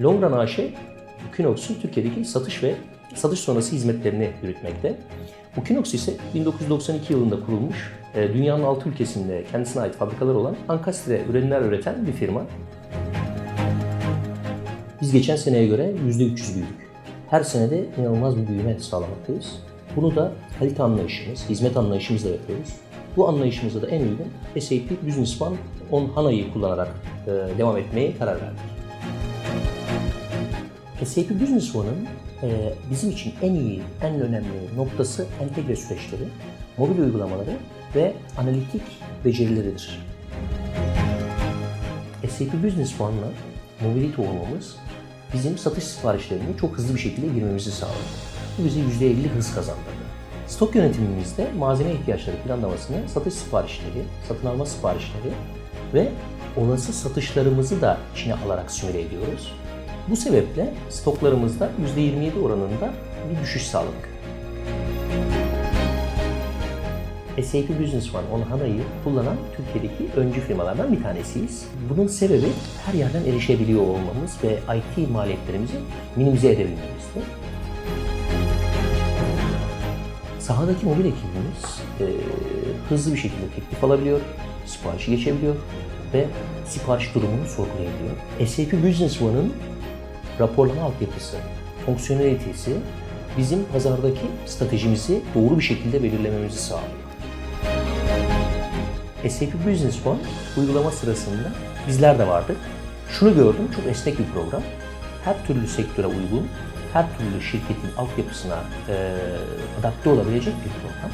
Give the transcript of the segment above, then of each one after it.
Longran AŞ, Ukinox'un Türkiye'deki satış ve satış sonrası hizmetlerini yürütmekte. Ukinox ise 1992 yılında kurulmuş, e, dünyanın 6 ülkesinde kendisine ait fabrikaları olan ankastre ürünler üreten bir firma. Biz geçen seneye göre %300 büyüdük. Her senede inanılmaz bir büyüme sağlamaktayız. Bunu da kalite anlayışımız, hizmet anlayışımızla yapıyoruz. Bu anlayışımıza da en uygun SAP Business One on HANA'yı kullanarak e, devam etmeye karar verdik. SAP Business One'ın e, bizim için en iyi, en önemli noktası entegre süreçleri, mobil uygulamaları ve analitik becerileridir. SAP Business One'la mobility olmamız bizim satış siparişlerine çok hızlı bir şekilde girmemizi sağladı. Bu bize %50 hız kazandırdı. Stok yönetimimizde malzeme ihtiyaçları planlamasını, satış siparişleri, satın alma siparişleri ve olası satışlarımızı da içine alarak simüle ediyoruz. Bu sebeple stoklarımızda %27 oranında bir düşüş sağladık. SAP Business One on HANA'yı kullanan Türkiye'deki öncü firmalardan bir tanesiyiz. Bunun sebebi her yerden erişebiliyor olmamız ve IT maliyetlerimizi minimize edebilmemizdi. Sahadaki mobil ekibimiz e, hızlı bir şekilde teklif alabiliyor, siparişi geçebiliyor ve sipariş durumunu sorgulayabiliyor. SAP Business One'ın raporlama altyapısı, fonksiyonelitesi bizim pazardaki stratejimizi doğru bir şekilde belirlememizi sağlıyor. SAP Business One uygulama sırasında bizler de vardık. Şunu gördüm, çok esnek bir program. Her türlü sektöre uygun, her türlü şirketin altyapısına e, adapte olabilecek bir program.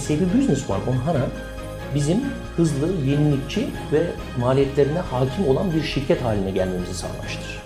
SAP Business One on HANA bizim hızlı, yenilikçi ve maliyetlerine hakim olan bir şirket haline gelmemizi sağlamıştır.